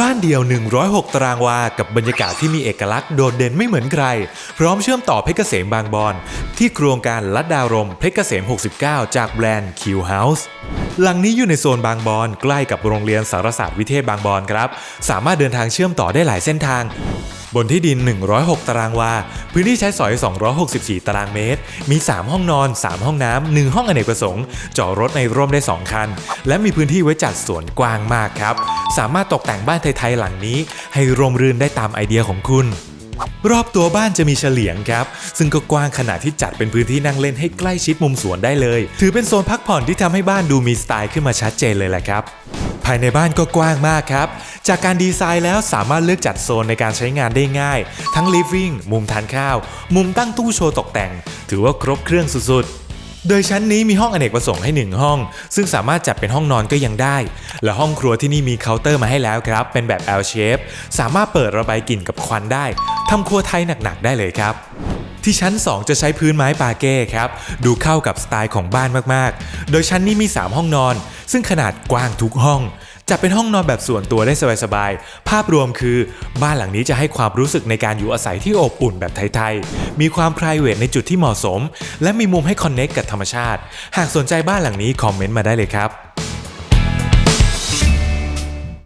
บ้านเดี่ยว 106 ตารางวา กับบรรยากาศที่มีเอกลักษณ์โดดเด่นไม่เหมือนใคร พร้อมเชื่อมต่อเพชรเกษมบางบอน ที่โครงการลัดดาวรมเพชรเกษม 69 จากแบรนด์ Q House หลังนี้อยู่ในโซนบางบอน ใกล้กับโรงเรียนสารศาสตร์วิเทศบางบอนครับ สามารถเดินทางเชื่อมต่อได้หลายเส้นทาง บนที่ดิน 106 ตารางวา พื้นที่ใช้สอย 264 ตารางเมตร มี 3 ห้องนอน 3 ห้องน้ำ 1 ห้องอเนกประสงค์ จอดรถในร่มได้ 2 คัน และมีพื้นที่ไว้จัดสวนกว้างมากครับ สามารถตกแต่งบ้านไทยๆหลังนี้ ให้ร่มรื่นได้ตามไอเดียของคุณ รอบตัวบ้านจะมีเฉลียงครับ ซึ่งก็กว้างขนาดที่จัดเป็นพื้นที่นั่งเล่นให้ใกล้ชิดมุมสวนได้เลย ถือเป็นโซนพักผ่อนที่ทำให้บ้านดูมีสไตล์ขึ้นมาชัดเจนเลยแหละครับภายในบ้านก็กว้างมากครับ จากการดีไซน์แล้วสามารถเลือกจัดโซนในการใช้งานได้ง่าย ทั้ง living มุมทานข้าว มุมตั้งตู้โชว์ตกแต่ง ถือว่าครบเครื่องสุดๆ โดยชั้นนี้มีห้องอเนกประสงค์ให้ 1 ห้อง ซึ่งสามารถจัดเป็นห้องนอนก็ยังได้ และห้องครัวที่นี่มีเคาน์เตอร์มาให้แล้วครับ เป็นแบบ L shape สามารถเปิดระบายกลิ่นกับควันได้ทำครัวไทยหนักๆได้เลยครับ ที่ชั้น 2 จะใช้พื้นไม้ปาเก้ครับ ดูเข้ากับสไตล์ของบ้านมากๆ โดยชั้นนี้มี 3 ห้องนอน ซึ่งขนาดกว้างทุกห้องจะเป็นห้องนอนแบบส่วนตัวได้สบายๆ ภาพรวมคือบ้านหลังนี้จะให้ความรู้สึกในการอยู่อาศัยที่อบอุ่นแบบไทยๆ มีความ p r i v a t ในจุดที่เหมาะสม และมีมุมให้คอนเน็กกับธรรมชาติ หากสนใจบ้านหลังนี้คอมเมนต์มาได้เลยครับ